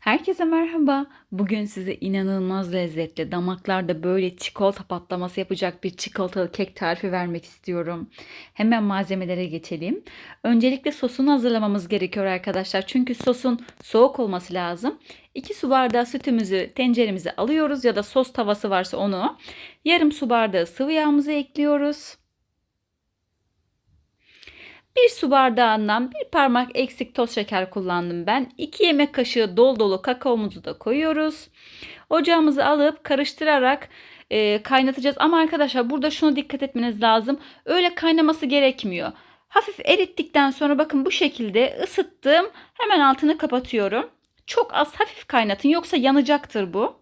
Herkese merhaba. Bugün size inanılmaz lezzetli, damaklarda böyle çikolata patlaması yapacak bir çikolatalı kek tarifi vermek istiyorum. Hemen malzemelere geçelim. Öncelikle sosunu hazırlamamız gerekiyor arkadaşlar. Çünkü sosun soğuk olması lazım. 2 su bardağı sütümüzü tenceremize alıyoruz ya da sos tavası varsa onu. Yarım su bardağı sıvı yağımızı ekliyoruz. Su bardağından bir parmak eksik toz şeker kullandım ben. 2 yemek kaşığı dolu dolu kakaomuzu da koyuyoruz. Ocağımızı alıp karıştırarak e, kaynatacağız. Ama arkadaşlar burada şunu dikkat etmeniz lazım. Öyle kaynaması gerekmiyor. Hafif erittikten sonra bakın bu şekilde ısıttım. Hemen altını kapatıyorum. Çok az hafif kaynatın yoksa yanacaktır bu.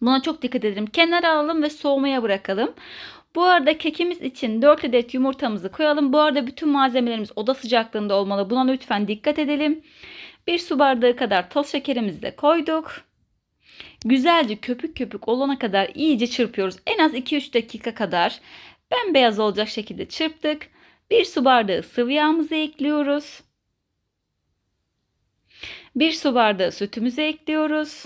Buna çok dikkat edelim. Kenara alalım ve soğumaya bırakalım. Bu arada kekimiz için 4 adet yumurtamızı koyalım. Bu arada bütün malzemelerimiz oda sıcaklığında olmalı. Buna lütfen dikkat edelim. 1 su bardağı kadar toz şekerimizi de koyduk. Güzelce köpük köpük olana kadar iyice çırpıyoruz. En az 2-3 dakika kadar bembeyaz olacak şekilde çırptık. 1 su bardağı sıvı yağımızı ekliyoruz. 1 su bardağı sütümüzü ekliyoruz.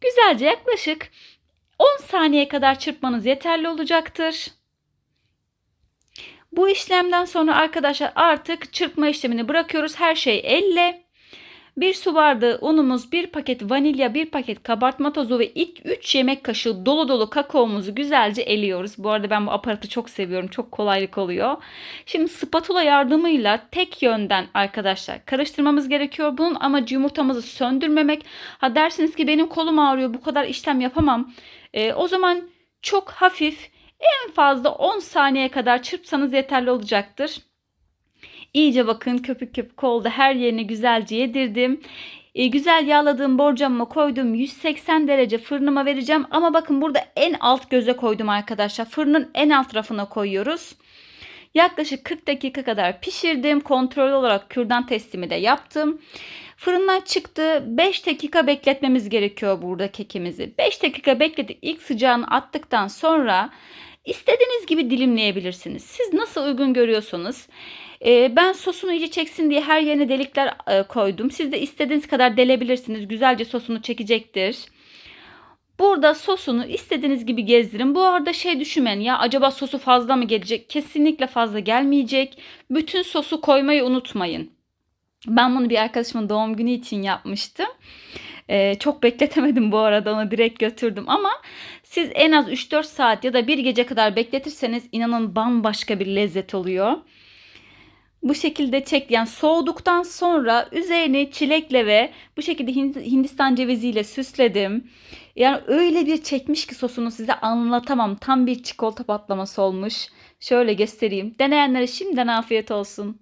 Güzelce yaklaşık 10 saniye kadar çırpmanız yeterli olacaktır. Bu işlemden sonra arkadaşlar artık çırpma işlemini bırakıyoruz. Her şey elle. 1 su bardağı unumuz, 1 paket vanilya, 1 paket kabartma tozu ve 3 yemek kaşığı dolu dolu kakaomuzu güzelce eliyoruz. Bu arada ben bu aparatı çok seviyorum. Çok kolaylık oluyor. Şimdi spatula yardımıyla tek yönden arkadaşlar karıştırmamız gerekiyor. Bunun amacı yumurtamızı söndürmemek. Ha dersiniz ki benim kolum ağrıyor bu kadar işlem yapamam. E, o zaman çok hafif en fazla 10 saniye kadar çırpsanız yeterli olacaktır. İyice bakın köpük köpük oldu. Her yerini güzelce yedirdim. E, güzel yağladığım borcamıma koydum. 180 derece fırınıma vereceğim. Ama bakın burada en alt göze koydum arkadaşlar. Fırının en alt rafına koyuyoruz. Yaklaşık 40 dakika kadar pişirdim. Kontrol olarak kürdan testimi de yaptım. Fırından çıktı. 5 dakika bekletmemiz gerekiyor burada kekimizi. 5 dakika bekledik. İlk sıcağını attıktan sonra istediğiniz gibi dilimleyebilirsiniz. Siz nasıl uygun görüyorsanız. Ee, ben sosunu iyice çeksin diye her yerine delikler e, koydum. Siz de istediğiniz kadar delebilirsiniz. Güzelce sosunu çekecektir. Burada sosunu istediğiniz gibi gezdirin. Bu arada şey düşünmeyin ya acaba sosu fazla mı gelecek? Kesinlikle fazla gelmeyecek. Bütün sosu koymayı unutmayın. Ben bunu bir arkadaşımın doğum günü için yapmıştım. Ee, çok bekletemedim bu arada onu direkt götürdüm ama siz en az 3-4 saat ya da bir gece kadar bekletirseniz inanın bambaşka bir lezzet oluyor. Bu şekilde çek yani soğuduktan sonra üzerini çilekle ve bu şekilde Hindistan ceviziyle süsledim. Yani öyle bir çekmiş ki sosunu size anlatamam. Tam bir çikolata patlaması olmuş. Şöyle göstereyim. Deneyenlere şimdiden afiyet olsun.